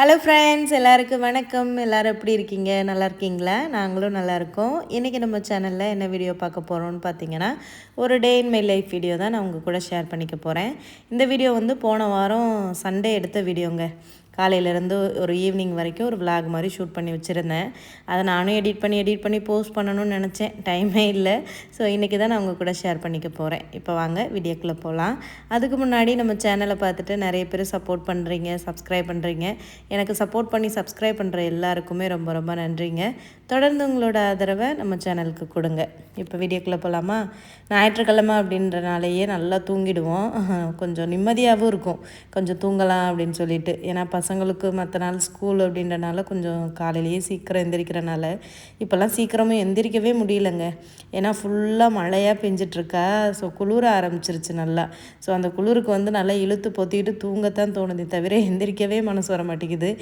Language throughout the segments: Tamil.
ஹலோ ஃப்ரெண்ட்ஸ் எல்லாருக்கும் வணக்கம். எல்லாரும் எப்படி இருக்கீங்க? நல்லா இருக்கீங்களா? நாங்களும் நல்லா இருக்கோம். இன்றைக்கி நம்ம சேனலில் என்ன வீடியோ பார்க்க போகிறோம்னு பார்த்தீங்கன்னா ஒரு day in my life video தான் நான் உங்கள் கூட ஷேர் பண்ணிக்க போகிறேன் இந்த வீடியோ வந்து போன வாரம் சண்டே எடுத்த வீடியோங்க காலையிலேருந்து ஒரு ஈவினிங் வரைக்கும் ஒரு vlog மாதிரி ஷூட் பண்ணி வச்சுருந்தேன். அதை நானும் எடிட் பண்ணி எடிட் பண்ணி போஸ்ட் பண்ணணும்னு நினச்சேன். டைமே இல்லை. ஸோ இன்றைக்கி தான் நான் உங்கள் கூட ஷேர் பண்ணிக்க போகிறேன் இப்போ வாங்க வீடியோக்குள்ளே போகலாம் அதுக்கு முன்னாடி நம்ம சேனலை பார்த்துட்டு நிறைய பேர் சப்போர்ட் பண்ணுறீங்க சப்ஸ்கிரைப் பண்ணுறீங்க எனக்கு சப்போர்ட் பண்ணி சப்ஸ்கிரைப் பண்ணுற எல்லாருக்குமே ரொம்ப ரொம்ப நன்றிங்க. தொடர்ந்து உங்களோட ஆதரவை நம்ம சேனலுக்கு கொடுங்க. இப்போ வீடியோக்குள்ளே போகலாமா ஞாயிற்றுக்கிழமை அப்படின்றனாலேயே நல்லா தூங்கிடுவோம். கொஞ்சம் நிம்மதியாகவும் இருக்கும். கொஞ்சம் தூங்கலாம் அப்படின்னு சொல்லிட்டு. ஏன்னா பசங்களுக்கு மற்ற நாள் ஸ்கூல் அப்படின்றனால கொஞ்சம் காலையிலேயே சீக்கிரம் எந்திரிக்கிறனால இப்போல்லாம் சீக்கிரமும் எந்திரிக்கவே முடியலங்க. ஏன்னா ஃபுல்லாக மழையாக பெஞ்சிட்ருக்கா. ஸோ குளிர ஆரம்பிச்சிருச்சு நல்லா. ஸோ அந்த குளிருக்கு வந்து நல்லா இழுத்து பொத்திக்கிட்டு தூங்கத்தான் தோணுதே தவிர எந்திரிக்கவே மனசு வர மாட்டேங்குது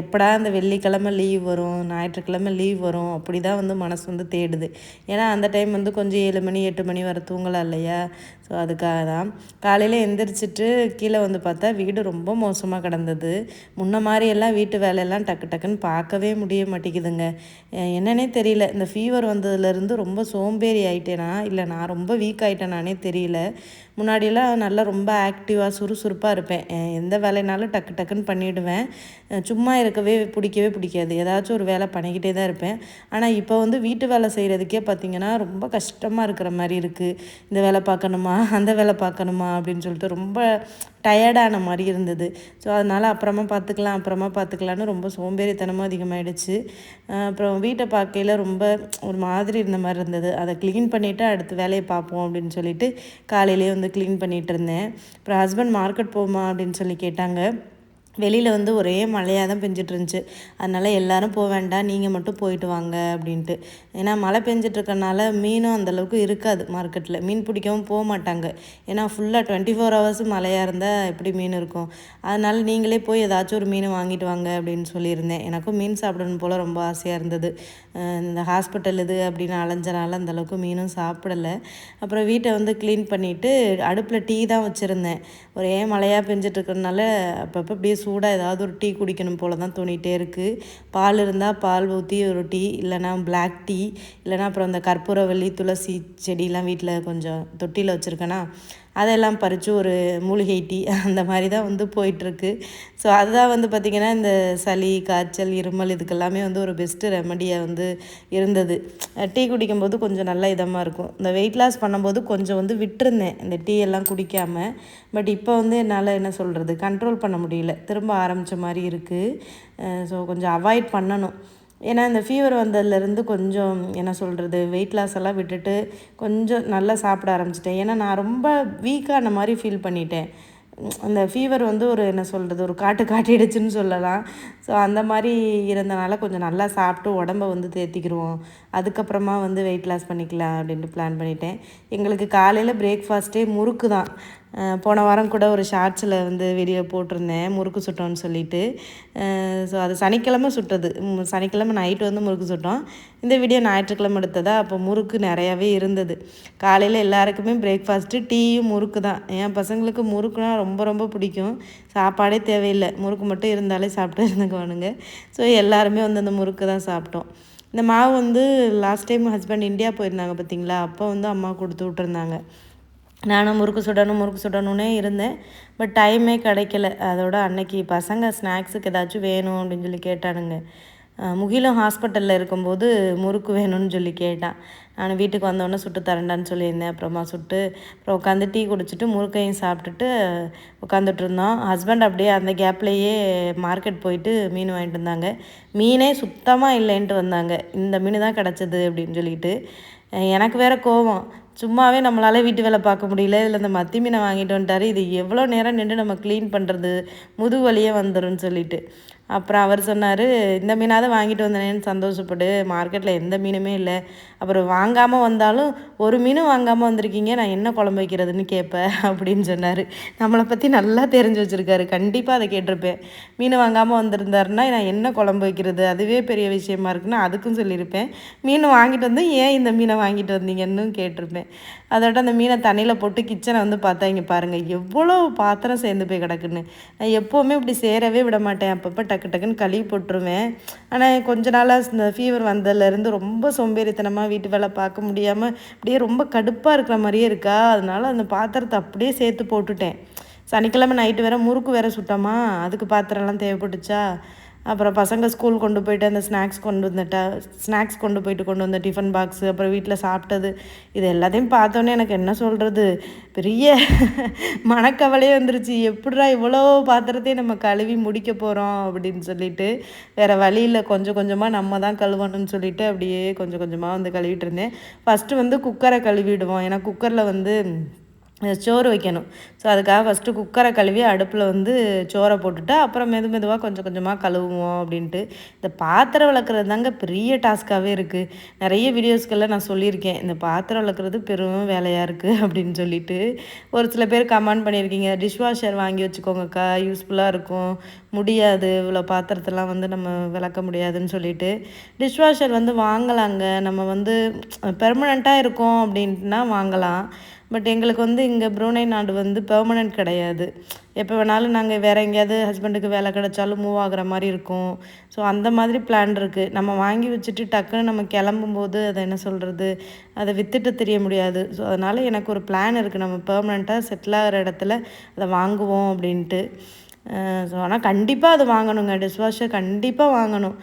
எப்படா அந்த வெள்ளிக்கிழமை லீவ் வரும் ஞாயிற்றுக்கிழமை லீவ் வரும்? அப்படி தான் வந்து மனசு வந்து தேடுது. ஏன்னா அந்த டைம் வந்து கொஞ்சம் ஏழு மணி எட்டு மணி வர தூங்கலாம் இல்லையா? ஸோ அதுக்காக தான். காலையில் எந்திரிச்சிட்டு கீழே வந்து பார்த்தா வீடு ரொம்ப மோசமாக கிடந்தது. முன்ன மாதிரியெல்லாம் வீட்டு வேலையெல்லாம் டக்கு டக்குன்னு பார்க்கவே முடிய மாட்டேங்குதுங்க. என்னன்னே தெரியல. இந்த ஃபீவர் வந்ததுலேருந்து ரொம்ப சோம்பேறி ஆயிட்டேனா? இல்லை நான் ரொம்ப வீக் ஆகிட்டேனானே தெரியல. முன்னாடியெல்லாம் நல்லா ரொம்ப ஆக்டிவாக சுறுசுறுப்பாக இருப்பேன். எந்த வேலைனாலும் டக்கு டக்குன்னு பண்ணிவிடுவேன் சும்மா இருக்கவே பிடிக்கவே பிடிக்காது. ஏதாச்சும் ஒரு வேலை பண்ணிக்கிட்டே தான் இருப்பேன். ஆனால் இப்போ வந்து வீட்டு வேலை செய்கிறதுக்கே பார்த்திங்கன்னா ரொம்ப கஷ்டமாக இருக்கிற மாதிரி இருக்குது இந்த வேலை பார்க்கணுமா? அந்த வேலை பார்க்கணுமா அப்படின்னு சொல்லிட்டு ரொம்ப டயர்டான மாதிரி இருந்தது. ஸோ அதனால் அப்புறமா பார்த்துக்கலாம் அப்புறமா பார்த்துக்கலான்னு ரொம்ப சோம்பேறித்தனமும் அதிகமாகிடுச்சு அப்புறம் வீட்டை பார்க்கையில் ரொம்ப ஒரு மாதிரி இருந்த மாதிரி இருந்தது. அதை க்ளீன் பண்ணிவிட்டு அடுத்த வேலையை பார்ப்போம் அப்படின்னு சொல்லிட்டு காலையிலேயே வந்து க்ளீன் பண்ணிகிட்டு இருந்தேன். அப்புறம் ஹஸ்பண்ட் மார்க்கெட் போகுமா அப்படின்னு சொல்லி கேட்டாங்க. வெளியில் வந்து ஒரே மழையாக தான் பெஞ்சிட்டு இருந்துச்சு அதனால் எல்லோரும் போக வேண்டாம் நீங்கள் மட்டும் போயிட்டு வாங்க அப்படின்ட்டு. ஏன்னா மழை பெஞ்சிட்டு இருக்கறனால மீனும் அந்தளவுக்கு இருக்காது மார்க்கெட்டில் மீன் பிடிக்கவும் போக மாட்டாங்க. ஏன்னா ஃபுல்லாக டுவெண்ட்டி ஃபோர் ஹவர்ஸும் மழையாக இருந்தால் எப்படி மீன் இருக்கும்? அதனால் நீங்களே போய் ஏதாச்சும் ஒரு மீன் வாங்கிட்டு வாங்க அப்படின்னு சொல்லியிருந்தேன். எனக்கும் மீன் சாப்பிடணும் போல் ரொம்ப ஆசையாக இருந்தது. இந்த ஹாஸ்பிட்டல் இது அப்படின்னு அலைஞ்சனால அந்தளவுக்கு மீனும் சாப்பிடலை. அப்புறம் வீட்டை வந்து க்ளீன் பண்ணிவிட்டு அடுப்பில் டீ தான் வச்சுருந்தேன். ஒரே மழையாக பெஞ்சிட்டு இருக்கறனால அப்பப்போ அப்படியே சூடாக ஏதாவது ஒரு டீ குடிக்கணும் போல தான் தோணிகிட்டே இருக்குது பால் இருந்தால் பால் ஊற்றி ஒரு டீ இல்லைனா பிளாக் டீ இல்லைனா அப்புறம் இந்த கற்பூரவள்ளி துளசி செடியெலாம் வீட்டில் கொஞ்சம் தொட்டியில் வச்சுருக்கேன்னா அதெல்லாம் பறித்து ஒரு மூலிகை டீ அந்த மாதிரி தான் வந்து போயிட்டுருக்கு. ஸோ அதுதான் வந்து பார்த்திங்கன்னா இந்த சளி காய்ச்சல் இருமல் இதுக்கெல்லாமே வந்து ஒரு பெஸ்ட்டு ரெமடியாக வந்து இருந்தது. டீ குடிக்கும்போது கொஞ்சம் நல்ல இதமாக இருக்கும். இந்த வெயிட் லாஸ் பண்ணும்போது கொஞ்சம் வந்து விட்டுருந்தேன். இந்த டீ எல்லாம் குடிக்காமல் பட் இப்போ வந்து என்னால் என்ன சொல்கிறது கண்ட்ரோல் பண்ண முடியல. திரும்ப ஆரம்பித்த மாதிரி இருக்குது ஸோ கொஞ்சம் அவாய்ட் பண்ணணும். ஏன்னா இந்த ஃபீவர் வந்ததுலேருந்து கொஞ்சம் என்ன சொல்கிறது வெயிட் லாஸ் எல்லாம் விட்டுட்டு கொஞ்சம் நல்லா சாப்பிட ஆரம்பிச்சிட்டேன். ஏன்னா நான் ரொம்ப வீக்கான மாதிரி ஃபீல் பண்ணிட்டேன். அந்த ஃபீவர் வந்து ஒரு என்ன சொல்கிறது ஒரு காட்டு காட்டிடுச்சுன்னு சொல்லலாம். ஸோ அந்த மாதிரி இருந்தனால கொஞ்சம் நல்லா சாப்பிட்டு உடம்ப வந்து தேத்திக்கிடுவோம் அதுக்கப்புறமா வந்து வெயிட் லாஸ் பண்ணிக்கலாம் அப்படின்ட்டு பிளான் பண்ணிட்டேன். எங்களுக்கு காலையில் பிரேக்ஃபாஸ்ட்டே முறுக்கு தான். போன வாரம் கூட ஒரு ஷார்ட்ஸில் வந்து வீடியோ போட்டிருந்தேன் முறுக்கு சுட்டோன்னு சொல்லிட்டு. ஸோ அது சனிக்கிழமை சுட்டது. சனிக்கிழமை நைட்டு வந்து முறுக்கு சுட்டோம். இந்த வீடியோ ஞாயிற்றுக்கிழமை எடுத்ததா அப்போ முறுக்கு நிறையாவே இருந்தது. காலையில் எல்லாருக்குமே பிரேக்ஃபாஸ்ட்டு டீயும் முறுக்கு தான். என் பசங்களுக்கு முறுக்குனா ரொம்ப ரொம்ப பிடிக்கும். சாப்பாடே தேவையில்லை. முறுக்கு மட்டும் இருந்தாலே சாப்பிட்டு இருந்துக்குவானுங்க. ஸோ எல்லாருமே வந்து அந்த முறுக்கு தான் சாப்பிட்டோம். இந்த மாவு வந்து லாஸ்ட் டைம் ஹஸ்பண்ட் இந்தியா போயிருந்தாங்க பார்த்தீங்களா அப்போ வந்து அம்மா கொடுத்து விட்ருந்தாங்க நானும் முறுக்கு சுடணும் முறுக்கு சுடணும்னே இருந்தேன். பட் டைமே கிடைக்கல. அதோட அன்னைக்கு பசங்க ஸ்நாக்ஸுக்கு ஏதாச்சும் வேணும் அப்படின்னு சொல்லி கேட்டானுங்க. முகிலும் ஹாஸ்பிட்டலில் இருக்கும்போது முறுக்கு வேணும்னு சொல்லி கேட்டான். நான் வீட்டுக்கு வந்தோடனே சுட்டு தரேன்டான்னு சொல்லியிருந்தேன். அப்புறமா சுட்டு அப்புறம் உட்காந்து டீ குடிச்சிட்டு முறுக்கையும் சாப்பிட்டுட்டு உட்காந்துட்டு இருந்தோம். ஹஸ்பண்ட் அப்படியே அந்த கேப்லேயே மார்க்கெட் போயிட்டு மீன் வாங்கிட்டு வந்தாங்க. மீனே சுத்தமாக இல்லைன்ட்டு வந்தாங்க. இந்த மீன் தான் கிடச்சிது அப்படின்னு சொல்லிட்டு. எனக்கு வேறு கோவம். சும்மாவே நம்மளால் வீட்டு வேலை பார்க்க முடியல இதில் இந்த மத்தி மீனை வாங்கிட்டு வந்துட்டாரு. இது எவ்வளோ நேரம் நின்று நம்ம க்ளீன் பண்ணுறது முதுகு வலியே வந்துடும் சொல்லிட்டு. அப்புறம் அவர் சொன்னார் இந்த மீனாவது வாங்கிட்டு வந்தேனேன்னு சந்தோஷப்படு மார்க்கெட்டில் எந்த மீனுமே இல்லை. அப்புறம் வாங்காமல் வந்தாலும் ஒரு மீனும் வாங்காமல் வந்திருக்கீங்க நான் என்ன குழம்பு வைக்கிறதுன்னு கேட்பேன் அப்படின்னு சொன்னார். நம்மளை பற்றி நல்லா தெரிஞ்சு வச்சுருக்காரு. கண்டிப்பாக அதை கேட்டிருப்பேன். மீன் வாங்காமல் வந்திருந்தாருன்னா நான் என்ன குழம்பு வைக்கிறது? அதுவே பெரிய விஷயமா இருக்குன்னு அதுக்கும் சொல்லியிருப்பேன். மீன் வாங்கிட்டு வந்து ஏன் இந்த மீனை வாங்கிட்டு வந்தீங்கன்னு கேட்டிருப்பேன். அதோட அந்த மீனை தண்ணியில் போட்டு கிச்சனை வந்து பார்த்தா இங்கே பாருங்கள் எவ்வளோ பாத்திரம் சேர்ந்து போய் கிடக்குன்னு. நான் எப்போவுமே இப்படி சேரவே விட மாட்டேன். அப்பப்போ டக்கு டக்குன்னு கழுவி போட்டுருவேன். ஆனால் கொஞ்ச நாளாக இந்த ஃபீவர் வந்ததுலேருந்து ரொம்ப சோம்பேறித்தனமாக வீட்டு வேலை பார்க்க முடியாமல் அப்படியே ரொம்ப கடுப்பாக இருக்கிற மாதிரியே இருக்கா? அதனால் அந்த பாத்திரத்தை அப்படியே சேர்த்து போட்டுட்டேன். சனிக்கிழமை நைட்டு வேறு முறுக்கு வேறு சுட்டோமா? அதுக்கு பாத்திரம்லாம் தேவைப்பட்டுச்சா? அப்புறம் பசங்க ஸ்கூல் கொண்டு போயிட்டு அந்த ஸ்நாக்ஸ் கொண்டு வந்துட்டா ஸ்நாக்ஸ் கொண்டு போயிட்டு கொண்டு வந்த டிஃபன் பாக்ஸு அப்புறம் வீட்டில் சாப்பிட்டது. இது எல்லாத்தையும் பார்த்தோன்னே எனக்கு என்ன சொல்கிறது பெரிய மனக்கவலையே வந்துருச்சு. எப்படிடா இவ்வளோ பாத்திரத்தையும் நம்ம கழுவி முடிக்க போகிறோம் அப்படின்னு சொல்லிட்டு வேறு வழியில் கொஞ்சம் கொஞ்சமாக நம்ம தான் கழுவணும்னு சொல்லிட்டு அப்படியே கொஞ்சம் கொஞ்சமாக வந்து கழுவிட்டு இருந்தேன். ஃபஸ்ட்டு வந்து குக்கரை கழுவிடுவோம். ஏன்னா குக்கரில் வந்து சோறு வைக்கணும். ஸோ அதுக்காக ஃபஸ்ட்டு குக்கரை கழுவி அடுப்பில் வந்து சோறை போட்டுட்டு அப்புறம் மெது மெதுவாக கொஞ்சம் கொஞ்சமாக கழுவுவோம் அப்படின்ட்டு. இந்த பாத்திரம் விளக்குறது தாங்க பெரிய டாஸ்க்காகவே இருக்குது நிறைய வீடியோஸ்களில் நான் சொல்லியிருக்கேன். இந்த பாத்திரம் விளக்குறது பெரும் வேலையாக இருக்குது அப்படின்னு சொல்லிட்டு. ஒரு சில பேர் கமெண்ட் பண்ணியிருக்கீங்க டிஷ் வாஷர் வாங்கி வச்சுக்கோங்கக்கா யூஸ்ஃபுல்லாக இருக்கும். முடியாது இவ்வளோ பாத்திரத்தெல்லாம் வந்து நம்ம விளக்க முடியாதுன்னு சொல்லிட்டு. டிஷ் வாஷர் வந்து வாங்கலாங்க. நம்ம வந்து பெர்மனண்ட்டாக இருக்கோம் அப்படின்ட்டுனா வாங்கலாம். பட் எங்களுக்கு வந்து இங்கே ப்ரூனை நாடு வந்து பெர்மனண்ட் கிடையாது. எப்போ வேணாலும் நாங்கள் வேறு எங்கேயாவது ஹஸ்பண்டுக்கு வேலை கிடைச்சாலும் மூவ் ஆகுற மாதிரி இருக்கும். ஸோ அந்த மாதிரி பிளான் இருக்குது நம்ம வாங்கி வச்சுட்டு டக்குன்னு நம்ம கிளம்பும்போது அதை என்ன சொல்கிறது அதை விற்றுட்டு தெரிய முடியாது. ஸோ அதனால் எனக்கு ஒரு பிளான் இருக்குது நம்ம பெர்மனெண்ட்டாக செட்டில் ஆகிற இடத்துல அதை வாங்குவோம் அப்படின்ட்டு. ஸோ ஆனால் கண்டிப்பாக அது வாங்கணுங்க. டிஷ்வாஷர் கண்டிப்பாக வாங்கணும்.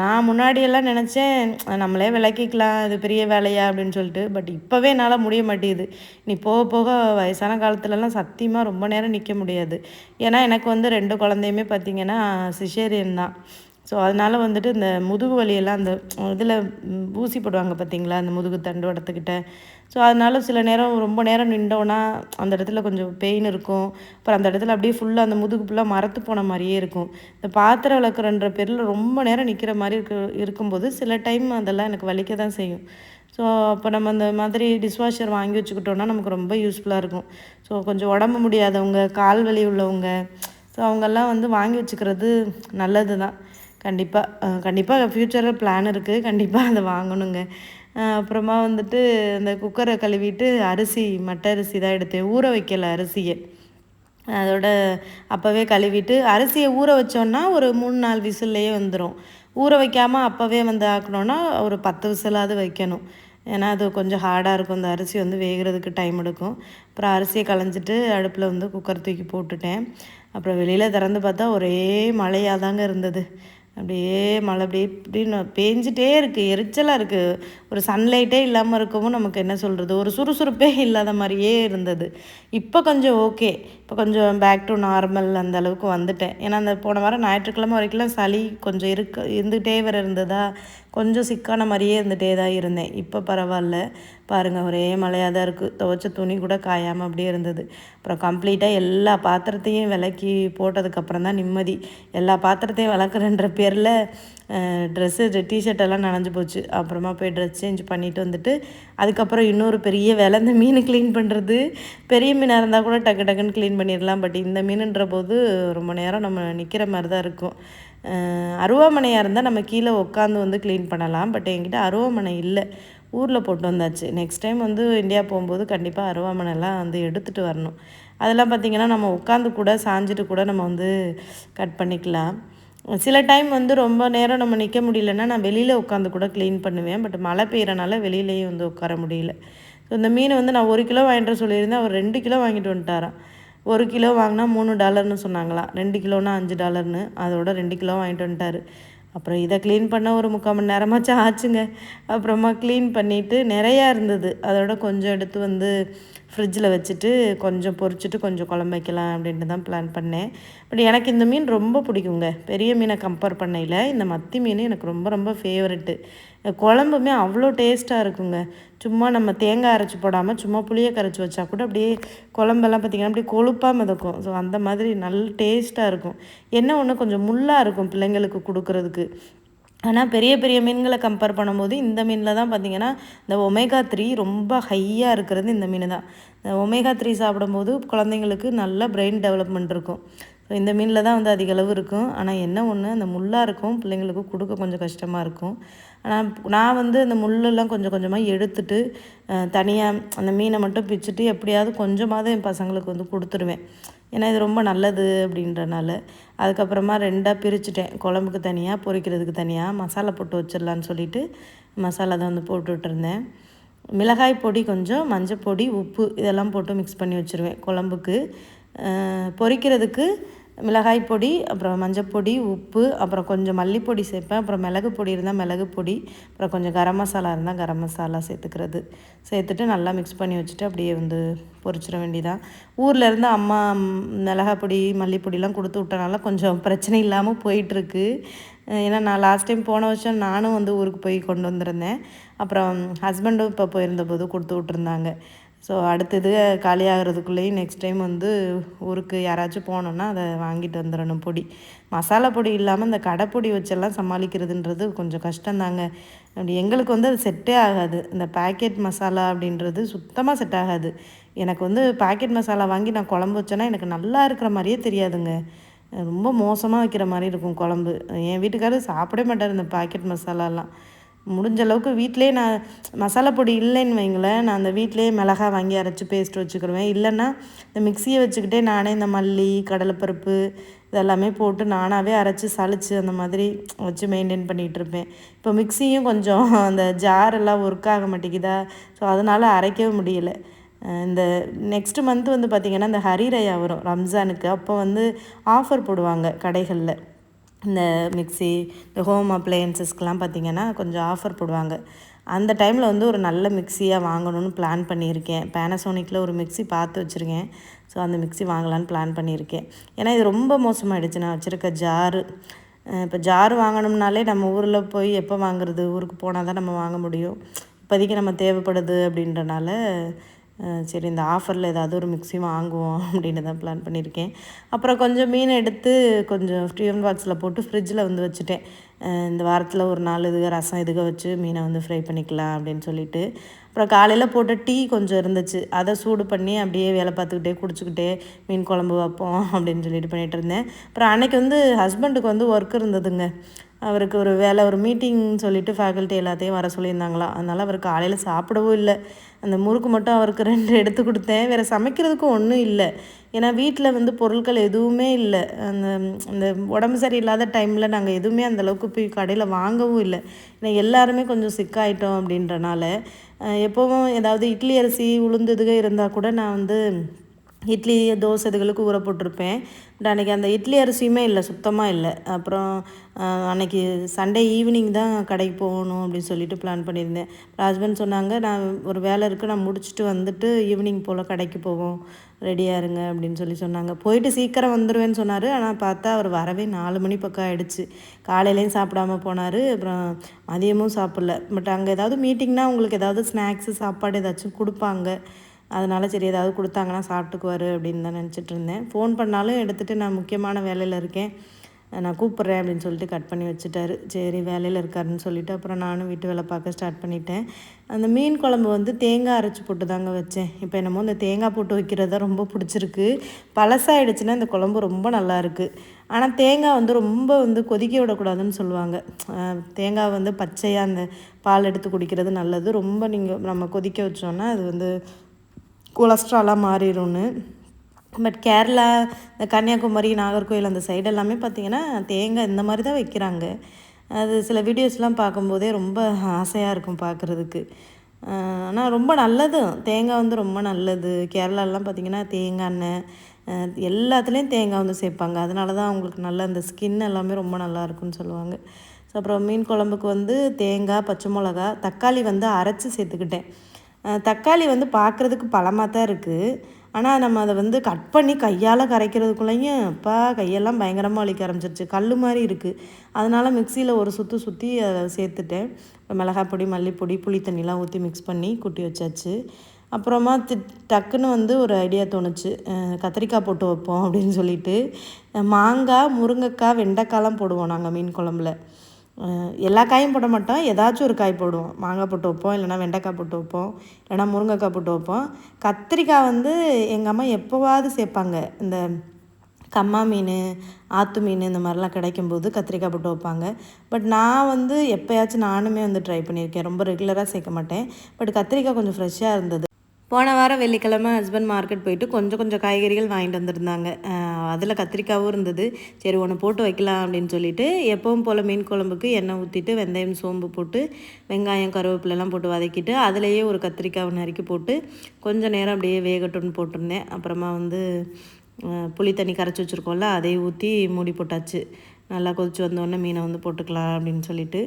நான் முன்னாடியெல்லாம் நினச்சேன் நம்மளே விளக்கிக்கலாம் இது பெரிய வேலையா அப்படின்னு சொல்லிட்டு. பட் இப்போவே என்னால் முடிய மாட்டேங்குது. நீ போக போக வயசான காலத்துலலாம் சத்தியமாக ரொம்ப நேரம் நிற்க முடியாது. ஏன்னா எனக்கு வந்து ரெண்டு குழந்தையுமே பார்த்திங்கன்னா சிஷேரியன் தான். ஸோ அதனால் வந்துட்டு இந்த முதுகு வலியெல்லாம் அந்த இதில் ஊசி போடுவாங்க பார்த்தீங்களா அந்த முதுகு தண்டு இடத்துக்கிட்ட ஸோ அதனால சில நேரம் ரொம்ப நேரம் நின்றோன்னா அந்த இடத்துல கொஞ்சம் பெயின் இருக்கும். அப்புறம் அந்த இடத்துல அப்படியே ஃபுல்லாக அந்த முதுகு ஃபுல்லாக மரத்து போன மாதிரியே இருக்கும். இந்த பாத்திரம் விளக்குறன்ற பேரில் ரொம்ப நேரம் நிற்கிற மாதிரி இருக்கு இருக்கும்போது சில டைம் அதெல்லாம் எனக்கு வலிக்க தான் செய்யும். ஸோ அப்போ நம்ம அந்த மாதிரி டிஷ்வாஷர் வாங்கி வச்சுக்கிட்டோன்னா நமக்கு ரொம்ப யூஸ்ஃபுல்லாக இருக்கும். ஸோ கொஞ்சம் உடம்பு முடியாதவங்க கால் வலி உள்ளவங்க ஸோ அவங்கெல்லாம் வந்து வாங்கி வச்சுக்கிறது நல்லது தான் கண்டிப்பாக கண்டிப்பாக ஃப்யூச்சரில் பிளான் இருக்குது கண்டிப்பாக அதை வாங்கணுங்க. அப்புறமா வந்துட்டு இந்த குக்கரை கழுவிட்டு அரிசி மட்டை அரிசி தான் எடுத்தேன். ஊற வைக்கல அரிசியை. அதோட அப்போவே கழுவிட்டு அரிசியை ஊற வச்சோன்னா ஒரு மூணு நாலு விசில்லையே வந்துடும் ஊற வைக்காமல் அப்போவே வந்து ஆக்கணுன்னா ஒரு பத்து விசிலாவது வைக்கணும். ஏன்னா அது கொஞ்சம் ஹார்டாக இருக்கும். அந்த அரிசி வந்து வேகிறதுக்கு டைம் எடுக்கும். அப்புறம் அரிசியை களைஞ்சிட்டு அடுப்பில் வந்து குக்கர் தூக்கி போட்டுட்டேன். அப்புறம் வெளியில் திறந்து பார்த்தா ஒரே மழையாக தாங்க இருந்தது. அப்படியே மழை அப்படியே இப்படின்னு பேஞ்சிட்டே இருக்குது எரிச்சலாக இருக்குது ஒரு சன்லைட்டே இல்லாமல் இருக்கவும் நமக்கு என்ன சொல்கிறது ஒரு சுறுசுறுப்பே இல்லாத மாதிரியே இருந்தது. இப்போ கொஞ்சம் ஓகே இப்போ கொஞ்சம் பேக் டு நார்மல் அந்த அளவுக்கு வந்துட்டேன். ஏன்னா அந்த போன வாரம் ஞாயிற்றுக்கிழமை வரைக்கும் சளி கொஞ்சம் இருக்க இருந்துகிட்டே வர இருந்ததா கொஞ்சம் சிக்கான மாதிரியே இருந்துகிட்டே தான் இருந்தேன். இப்போ பரவாயில்ல. பாருங்கள் ஒரே மழையாக தான் இருக்குது துவைச்ச துணி கூட காயாமல் அப்படியே இருந்தது. அப்புறம் கம்ப்ளீட்டாக எல்லா பாத்திரத்தையும் விளக்கி போட்டதுக்கப்புறம் தான் நிம்மதி. எல்லா பாத்திரத்தையும் விளக்குறன்ற பேரில் ட்ரெஸ்ஸு டிஷர்ட்டெல்லாம் நனைஞ்சு போச்சு. அப்புறமா போய் ட்ரெஸ் சேஞ்ச் பண்ணிவிட்டு வந்துட்டு அதுக்கப்புறம் இன்னொரு பெரிய விளந்த மீன் க்ளீன் பண்ணுறது பெரிய மீனாக இருந்தால் கூட டக்கு டக்குன்னு க்ளீன் பண்ணிடலாம். பட் இந்த மீனுன்ற போது ரொம்ப நேரம் நம்ம நிற்கிற மாதிரி தான் இருக்கும் அருவாமனையாக இருந்தால் நம்ம கீழே உட்காந்து வந்து க்ளீன் பண்ணலாம். பட் என்கிட்ட அருவாமனை இல்லை. ஊரில் போட்டு வந்தாச்சு. நெக்ஸ்ட் டைம் வந்து இந்தியா போகும்போது கண்டிப்பாக அருவாமனைலாம் வந்து எடுத்துகிட்டு வரணும். அதெல்லாம் பார்த்திங்கன்னா நம்ம உட்காந்து கூட சாஞ்சிட்டு கூட நம்ம வந்து கட் பண்ணிக்கலாம். சில டைம் வந்து ரொம்ப நேரம் நம்ம நிற்க முடியலன்னா நான் வெளியில் உட்காந்து கூட க்ளீன் பண்ணுவேன். பட் மழை பெய்கிறனால வெளியிலேயே வந்து உட்கார முடியல. ஸோ இந்த மீன் வந்து நான் ஒரு கிலோ வாங்கிட்டு சொல்லியிருந்தேன். அவர் ரெண்டு கிலோ வாங்கிட்டு வந்துட்டாரான் ஒரு கிலோ வாங்கினா மூணு டாலர்னு சொன்னாங்களாம் ரெண்டு கிலோனா அஞ்சு டாலர்னு. அதோட ரெண்டு கிலோ வாங்கிட்டு வந்துட்டார். அப்புறம் இதை க்ளீன் பண்ண ஒரு முக்கால் மணி நேரமாச்சும் ஆச்சுங்க. அப்புறமா க்ளீன் பண்ணிவிட்டு நிறையா இருந்தது. அதோட கொஞ்சம் எடுத்து வந்து ஃப்ரிட்ஜில் வச்சுட்டு கொஞ்சம் பொறிச்சிட்டு கொஞ்சம் குழம்பு வைக்கலாம் அப்படின்ட்டு தான் பிளான் பண்ணேன். பட் எனக்கு இந்த மீன் ரொம்ப பிடிக்குங்க. பெரிய மீனை கம்பேர் பண்ணையில் இந்த மத்தி மீன் எனக்கு ரொம்ப ரொம்ப ஃபேவரெட்டு குழம்புமே அவ்வளோ டேஸ்ட்டாக இருக்குங்க. சும்மா நம்ம தேங்காய் அரைச்சி போடாமல் சும்மா புளியை கரைச்சி வச்சா கூட அப்படியே குழம்பெல்லாம் பார்த்திங்கன்னா அப்படியே கொழுப்பாக மிதக்கும். ஸோ அந்த மாதிரி நல்ல டேஸ்ட்டாக இருக்கும். என்ன ஒன்று கொஞ்சம் முள்ளாக இருக்கும் பிள்ளைங்களுக்கு கொடுக்குறதுக்கு. ஆனால் பெரிய பெரிய மீன்களை கம்பேர் பண்ணும்போது இந்த மீனில் தான் பார்த்திங்கன்னா இந்த ஒமேகா த்ரீ ரொம்ப ஹையாக இருக்கிறது இந்த மீன் தான். இந்த ஒமேகா த்ரீ சாப்பிடும்போது குழந்தைங்களுக்கு நல்ல பிரெயின் டெவலப்மெண்ட் இருக்கும். ஸோ இந்த மீனில் தான் வந்து அதிக அளவு இருக்கும். ஆனால் என்ன ஒன்று அந்த முள்ளாக இருக்கும். பிள்ளைங்களுக்கு கொடுக்க கொஞ்சம் கஷ்டமாக இருக்கும். ஆனால் நான் வந்து அந்த முள்ளெல்லாம் கொஞ்சம் கொஞ்சமாக எடுத்துட்டு தனியாக அந்த மீனை மட்டும் பிச்சுட்டு எப்படியாவது கொஞ்சமாவது என் பசங்களுக்கு வந்து கொடுத்துருவேன். ஏன்னா இது ரொம்ப நல்லது அப்படின்றனால. அதுக்கப்புறமா ரெண்டாக பிரிச்சுட்டேன். குழம்புக்கு தனியாக பொரிக்கிறதுக்கு தனியாக மசாலா போட்டு வச்சிடலான்னு சொல்லிட்டு மசாலா தான் வந்து போட்டுட்ருந்தேன் மிளகாய் பொடி கொஞ்சம் மஞ்சள் பொடி உப்பு இதெல்லாம் போட்டு மிக்ஸ் பண்ணி வச்சுருவேன் குழம்புக்கு. பொரிக்கிறதுக்கு மிளகாய் பொடி அப்புறம் மஞ்சப்பொடி உப்பு அப்புறம் கொஞ்சம் மல்லிப்பொடி சேர்ப்பேன். அப்புறம் மிளகு பொடி இருந்தால் மிளகு பொடி அப்புறம் கொஞ்சம் கரம் மசாலா இருந்தால் கரம் மசாலா சேர்த்துக்கிறது. சேர்த்துட்டு நல்லா மிக்ஸ் பண்ணி வச்சுட்டு அப்படியே வந்து பொரிச்சிட வேண்டியதான் ஊரில் இருந்து அம்மா மிளகாய் பொடி மல்லிப்பொடிலாம் கொடுத்து விட்டனால கொஞ்சம் பிரச்சனை இல்லாமல் போயிட்டுருக்கு. ஏன்னா நான் லாஸ்ட் டைம் போன வருஷம் நானும் வந்து ஊருக்கு போய் கொண்டு வந்திருந்தேன். அப்புறம் ஹஸ்பண்டும் இப்போ போயிருந்த போது கொடுத்து விட்ருந்தாங்க ஸோ அடுத்தது காலியாகிறதுக்குள்ளேயும் நெக்ஸ்ட் டைம் வந்து ஊருக்கு யாராச்சும் போனோன்னா அதை வாங்கிட்டு வந்துடணும் பொடி. மசாலா பொடி இல்லாமல் இந்த கடைப்பொடி வச்செல்லாம் சமாளிக்கிறதுன்றது கொஞ்சம் கஷ்டந்தாங்க. அப்படி எங்களுக்கு வந்து அது செட்டே ஆகாது. இந்த பேக்கெட் மசாலா அப்படின்றது சுத்தமாக செட் ஆகாது. எனக்கு வந்து பேக்கெட் மசாலா வாங்கி நான் குழம்பு வச்சேன்னா எனக்கு நல்லா இருக்கிற மாதிரியே தெரியாதுங்க. ரொம்ப மோசமாக வைக்கிற மாதிரி இருக்கும் குழம்பு. என் வீட்டுக்காரர் சாப்பிடவே மாட்டார் இந்த பாக்கெட் மசாலாலாம். முடிஞ்ச அளவுக்கு வீட்டிலே நான் மசாலா பொடி இல்லைன்னு வைங்களேன் நான் அந்த வீட்டிலேயே மிளகா வாங்கி அரைச்சி பேஸ்ட் வச்சுக்கிடுவேன் இல்லைன்னா இந்த மிக்சியை வச்சுக்கிட்டே நானே இந்த மல்லி கடலைப்பருப்பு இதெல்லாமே போட்டு நானாகவே அரைச்சி சளிச்சு அந்த மாதிரி வச்சு மெயின்டைன் பண்ணிகிட்டு இருப்பேன் இப்போ மிக்சியும் கொஞ்சம் அந்த ஜார் எல்லாம் ஒர்க் ஆக மாட்டேங்குதா? ஸோ அதனால் அரைக்கவே முடியலை. இந்த நெக்ஸ்ட் மந்த் வந்து பார்த்திங்கன்னா இந்த ஹரிரையா வரும் ரம்ஜானுக்கு. அப்போ வந்து ஆஃபர் போடுவாங்க கடைகளில். இந்த மிக்சி இந்த ஹோம் அப்ளையன்சஸ்க்கெலாம் பார்த்திங்கன்னா கொஞ்சம் ஆஃபர் போடுவாங்க. அந்த டைமில் வந்து ஒரு நல்ல மிக்சியாக வாங்கணும்னு பிளான் பண்ணியிருக்கேன். பேனசோனிக்கில் ஒரு மிக்சி பார்த்து வச்சுருக்கேன். ஸோ அந்த மிக்சி வாங்கலான்னு பிளான் பண்ணியிருக்கேன். ஏன்னா இது ரொம்ப மோசமாகிடுச்சு நான் வச்சுருக்க ஜாரு இப்போ ஜாரு வாங்கணும்னாலே நம்ம ஊரில் போய் எப்போ வாங்குறது? ஊருக்கு போனால் தான் நம்ம வாங்க முடியும். இப்போதைக்கு நம்ம தேவைப்படுது அப்படின்றனால சரி இந்த ஆஃபரில் ஏதாவது ஒரு மிக்ஸி வாங்குவோம் அப்படின்னு தான் பிளான் பண்ணியிருக்கேன். அப்புறம் கொஞ்சம் மீன் எடுத்து கொஞ்சம் ஸ்டீவன் பாக்ஸில் போட்டு ஃப்ரிட்ஜில் வந்து வச்சுட்டேன். இந்த வாரத்தில் ஒரு நாள் இதுக ரசம் இதுக வச்சு மீனை வந்து ஃப்ரை பண்ணிக்கலாம் அப்படின்னு சொல்லிட்டு. அப்புறம் காலையில் போட்ட டீ கொஞ்சம் இருந்துச்சு. அதை சூடு பண்ணி அப்படியே வேலை பார்த்துக்கிட்டே குடிச்சிக்கிட்டே மீன் குழம்பு வைப்போம் அப்படின்னு சொல்லிட்டு பண்ணிகிட்டு இருந்தேன். அப்புறம் அன்னைக்கு வந்து ஹஸ்பண்டுக்கு வந்து ஒர்க் இருந்ததுங்க. அவருக்கு ஒரு வேலை ஒரு மீட்டிங் சொல்லிவிட்டு ஃபேக்கல்ட்டி எல்லாத்தையும் வர சொல்லியிருந்தாங்களாம் அதனால் அவர் காலையில் சாப்பிடவும் இல்லை. அந்த முறுக்கு மட்டும் அவருக்கு ரெண்டு எடுத்து கொடுத்தேன். வேறு சமைக்கிறதுக்கும் ஒன்றும் இல்லை. ஏன்னா வீட்டில் வந்து பொருட்கள் எதுவுமே இல்லை. அந்த அந்த உடம்பு சரியில்லாத டைமில் நாங்கள் எதுவுமே அந்தளவுக்கு போய் கடையில் வாங்கவும் இல்லை. ஏன்னா எல்லாருமே கொஞ்சம் சிக்காயிட்டோம் அப்படின்றனால எப்போவும் ஏதாவது இட்லி அரிசி உளுந்ததுக இருந்தால் கூட நான் வந்து இட்லி தோசை இதுகளுக்கு ஊற போட்டிருப்பேன். பட் அன்றைக்கி அந்த இட்லி அரிசியுமே இல்லை சுத்தமாக இல்லை. அப்புறம் அன்றைக்கி சண்டே ஈவினிங் தான் கடைக்கு போகணும் அப்படின்னு சொல்லிட்டு பிளான் பண்ணியிருந்தேன். ஹஸ்பண்ட் சொன்னாங்க நான் ஒரு வேலை இருக்குது நான் முடிச்சுட்டு வந்துட்டு ஈவினிங் போல் கடைக்கு போவோம். ரெடியாக இருங்க அப்படின்னு சொல்லி சொன்னாங்க. போயிட்டு சீக்கிரம் வந்துடுவேன்னு சொன்னார். ஆனால் பார்த்தா அவர் வரவே நாலு மணி பக்கம் ஆகிடுச்சு காலையிலையும் சாப்பிடாம போனார். அப்புறம் மதியமும் சாப்பிடல. பட் அங்கே ஏதாவது மீட்டிங்னால் உங்களுக்கு ஏதாவது ஸ்நாக்ஸு சாப்பாடு ஏதாச்சும் கொடுப்பாங்க. அதனால் சரி ஏதாவது கொடுத்தாங்கன்னா சாப்பிட்டுக்குவார் அப்படின்னு தான் நினச்சிட்டு இருந்தேன். ஃபோன் பண்ணாலும் எடுத்துகிட்டு நான் முக்கியமான வேலையில் இருக்கேன். நான் கூப்பிட்றேன் அப்படின்னு சொல்லிட்டு கட் பண்ணி வச்சுட்டாரு. சரி வேலையில் இருக்காருன்னு சொல்லிவிட்டு அப்புறம் நானும் வீட்டு வேலை பார்க்க ஸ்டார்ட் பண்ணிட்டேன். அந்த மீன் குழம்பு வந்து தேங்காய் அரைச்சி போட்டு தாங்க வச்சேன். இப்போ என்னமோ இந்த தேங்காய் போட்டு வைக்கிறது தான் ரொம்ப பிடிச்சிருக்கு. பழசாயிடுச்சுன்னா இந்த குழம்பு ரொம்ப நல்லாயிருக்கு ஆனால் தேங்காய் வந்து ரொம்ப வந்து கொதிக்க விடக்கூடாதுன்னு சொல்லுவாங்க. தேங்காய் வந்து பச்சையாக அந்த பால் எடுத்து குடிக்கிறது நல்லது. ரொம்ப நீங்கள் நம்ம கொதிக்க வச்சோன்னா அது வந்து கொலஸ்ட்ராலாக மாறிடும்னு. பட் கேரளா இந்த கன்னியாகுமரி நாகர்கோவில் அந்த சைடு எல்லாமே பார்த்திங்கன்னா தேங்காய் இந்த மாதிரி தான் வைக்கிறாங்க. அது சில வீடியோஸ்லாம் பார்க்கும்போதே ரொம்ப ஆசையாக இருக்கும் பார்க்குறதுக்கு ஆனால் ரொம்ப நல்லது. தேங்காய் வந்து ரொம்ப நல்லது. கேரளாலாம் பார்த்திங்கன்னா தேங்காய் எண்ணெய் எல்லாத்துலேயும் தேங்காய் வந்து சேர்ப்பாங்க. அதனால தான் அவங்களுக்கு நல்ல அந்த ஸ்கின் எல்லாமே ரொம்ப நல்லா இருக்குன்னு சொல்லுவாங்க. ஸோ அப்புறம் மீன் குழம்புக்கு வந்து தேங்காய் பச்சை மிளகா தக்காளி வந்து அரைச்சி சேர்த்துக்கிட்டேன். தக்காளி வந்து பார்க்குறதுக்கு பழமாக தான் இருக்குது ஆனால் நம்ம அதை வந்து கட் பண்ணி கையால் கரைக்கிறதுக்குள்ளேயும் அப்பா கையெல்லாம் பயங்கரமாக வலிக்க ஆரம்பிச்சிருச்சு. கல் மாதிரி இருக்குது அதனால் மிக்சியில் ஒரு சுற்றி சுற்றி அதை சேர்த்துட்டேன். மிளகாய் பொடி மல்லிப்பொடி புளி தண்ணிலாம் ஊற்றி மிக்ஸ் பண்ணி குட்டி வச்சாச்சு. அப்புறமா தி டக்குன்னு வந்து ஒரு ஐடியா தோணுச்சு. கத்திரிக்காய் போட்டு வைப்போம் அப்படின்னு சொல்லிட்டு. மாங்காய் முருங்கைக்காய் வெண்டைக்காய்லாம் போடுவோம் நாங்கள் மீன் குழம்புல. எல்லா காயும் போட மாட்டோம். ஏதாச்சும் ஒரு காய் போடுவோம். மாங்காய் போட்டு வைப்போம் இல்லைனா வெண்டைக்காய் போட்டு வைப்போம் இல்லைனா முருங்கைக்காய் போட்டு வைப்போம். கத்திரிக்காய் வந்து எங்கள் அம்மா எப்போவாவது சேர்ப்பாங்க. இந்த கம்மா மீன் ஆற்று மீன் இந்த மாதிரிலாம் கிடைக்கும்போது கத்திரிக்காய் போட்டு வைப்பாங்க. பட் நான் வந்து எப்போயாச்சும் நானுமே வந்து ட்ரை பண்ணியிருக்கேன். ரொம்ப ரெகுலராக சேர்க்க மாட்டேன். பட் கத்திரிக்காய் கொஞ்சம் ஃப்ரெஷ்ஷாக இருந்தது. போன வாரம் வெள்ளிக்கிழமை ஹஸ்பண்ட் மார்க்கெட் போயிட்டு கொஞ்சம் கொஞ்சம் காய்கறிகள் வாங்கிட்டு வந்திருந்தாங்க. அதில் கத்திரிக்காவும் இருந்தது. சரி ஒன்று போட்டு வைக்கலாம் அப்படின்னு சொல்லிட்டு எப்பவும் போல் மீன் குழம்புக்கு எண்ணெய் ஊற்றிட்டு வெந்தயம் சோம்பு போட்டு வெங்காயம் கருவேப்பிலெல்லாம் போட்டு வதக்கிட்டு அதுலேயே ஒரு கத்திரிக்காய் நறுக்கி போட்டு கொஞ்சம் நேரம் அப்படியே வேகட்டும்னு போட்டிருந்தேன். அப்புறமா வந்து புளி தண்ணி கரைச்சி வச்சுருக்கோம்ல அதை ஊற்றி மூடி போட்டாச்சு. நல்லா கொதிச்சு வந்தோடனே மீனை வந்து போட்டுக்கலாம் அப்படின்னு சொல்லிட்டு.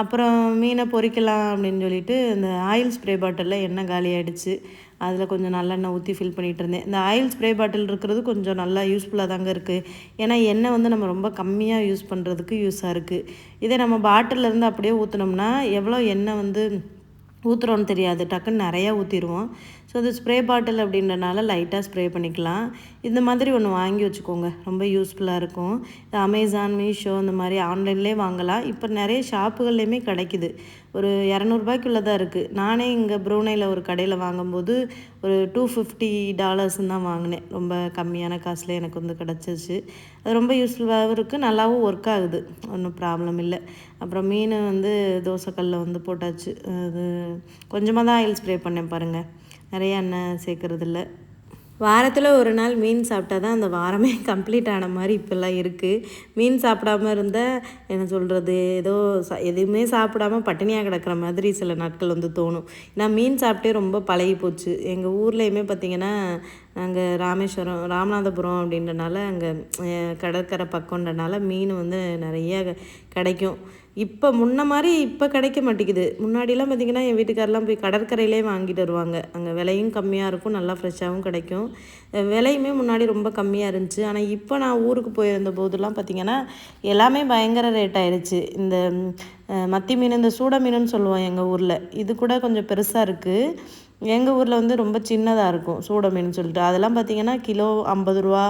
அப்புறம் மீனை பொறிக்கலாம் அப்படின்னு சொல்லிட்டு இந்த ஆயில் ஸ்ப்ரே பாட்டிலில் எண்ணெய் காலி ஆகிடுச்சு அதில் கொஞ்சம் நல்லெண்ணெய் ஊற்றி ஃபில் பண்ணிகிட்டு இருந்தேன். இந்த ஆயில் ஸ்ப்ரே பாட்டில் இருக்கிறது கொஞ்சம் நல்லா யூஸ்ஃபுல்லாக தாங்க இருக்குது ஏன்னா எண்ணெய் வந்து நம்ம ரொம்ப கம்மியாக யூஸ் பண்ணுறதுக்கு யூஸாக இருக்குது இதே நம்ம பாட்டிலேருந்து அப்படியே ஊற்றினோம்னா எவ்வளோ எண்ணெய் வந்து ஊற்றுறோன்னு தெரியாது. டக்குன்னு நிறையா ஊற்றிடுவோம் ஸோ அது ஸ்ப்ரே பாட்டில் அப்படின்றனால லைட்டாக ஸ்ப்ரே பண்ணிக்கலாம். இந்த மாதிரி ஒன்று வாங்கி வச்சுக்கோங்க. ரொம்ப யூஸ்ஃபுல்லாக இருக்கும். இது அமேசான் மீஷோ இந்த மாதிரி ஆன்லைன்லேயே வாங்கலாம். இப்போ நிறைய ஷாப்புகள்லேயுமே கிடைக்குது. ஒரு இரநூறுபாய்க்குள்ளே தான் இருக்குது நானே இங்கே ப்ரூனையில் ஒரு கடையில் வாங்கும்போது ஒரு டூ ஃபிஃப்டி டாலர்ஸ்ன்னு தான் வாங்கினேன். ரொம்ப கம்மியான காசில் எனக்கு வந்து கிடச்சிச்சு அது ரொம்ப யூஸ்ஃபுல்லாகவும் இருக்குது நல்லாவும் ஒர்க் ஆகுது. ஒன்றும் ப்ராப்ளம் இல்லை. அப்புறம் மீன் வந்து தோசைக்கல்லில் வந்து போட்டாச்சு. அது கொஞ்சமாக தான் ஆயில் ஸ்ப்ரே பண்ணேன் பாருங்கள் நிறையா எண்ணெய் சேர்க்குறதில்ல. வாரத்தில் ஒரு நாள் மீன் சாப்பிட்டா தான் அந்த வாரமே கம்ப்ளீட் ஆன மாதிரி இப்போல்லாம் இருக்குது மீன் சாப்பிடாம இருந்தால் என்ன சொல்கிறது ஏதோ எதுவுமே சாப்பிடாம பட்டினியாக கிடக்கிற மாதிரி சில நாட்கள் வந்து தோணும். நான் மீன் சாப்பிட்டே ரொம்ப பழகி போச்சு. எங்கள் ஊர்லேயுமே பார்த்திங்கன்னா நாங்கள் ராமேஸ்வரம் ராமநாதபுரம் அப்படின்றனால அங்கே கடற்கரை பக்கம்ன்றனால மீன் வந்து நிறைய கிடைக்கும். இப்போ முன்ன மாதிரி இப்போ கிடைக்க மாட்டேங்குது. முன்னாடிலாம் பார்த்திங்கன்னா என் வீட்டுக்காரெலாம் போய் கடற்கரையிலே வாங்கிட்டு வருவாங்க. அங்கே விலையும் கம்மியாக இருக்கும் நல்லா ஃப்ரெஷ்ஷாகவும் கிடைக்கும். விலையுமே முன்னாடி ரொம்ப கம்மியாக இருந்துச்சு. ஆனால் இப்போ நான் ஊருக்கு போயிருந்த போதெல்லாம் பார்த்திங்கன்னா எல்லாமே பயங்கர ரேட் ஆயிடுச்சு இந்த மத்தி மீன் இந்த சூட மீனுன்னு சொல்லுவோம் எங்கள் ஊரில். இது கூட கொஞ்சம் பெருசாக இருக்குது எங்கள் ஊரில் வந்து ரொம்ப சின்னதாக இருக்கும் சூட மீன் சொல்லிட்டு. அதெல்லாம் பார்த்திங்கன்னா கிலோ ஐம்பது ரூபா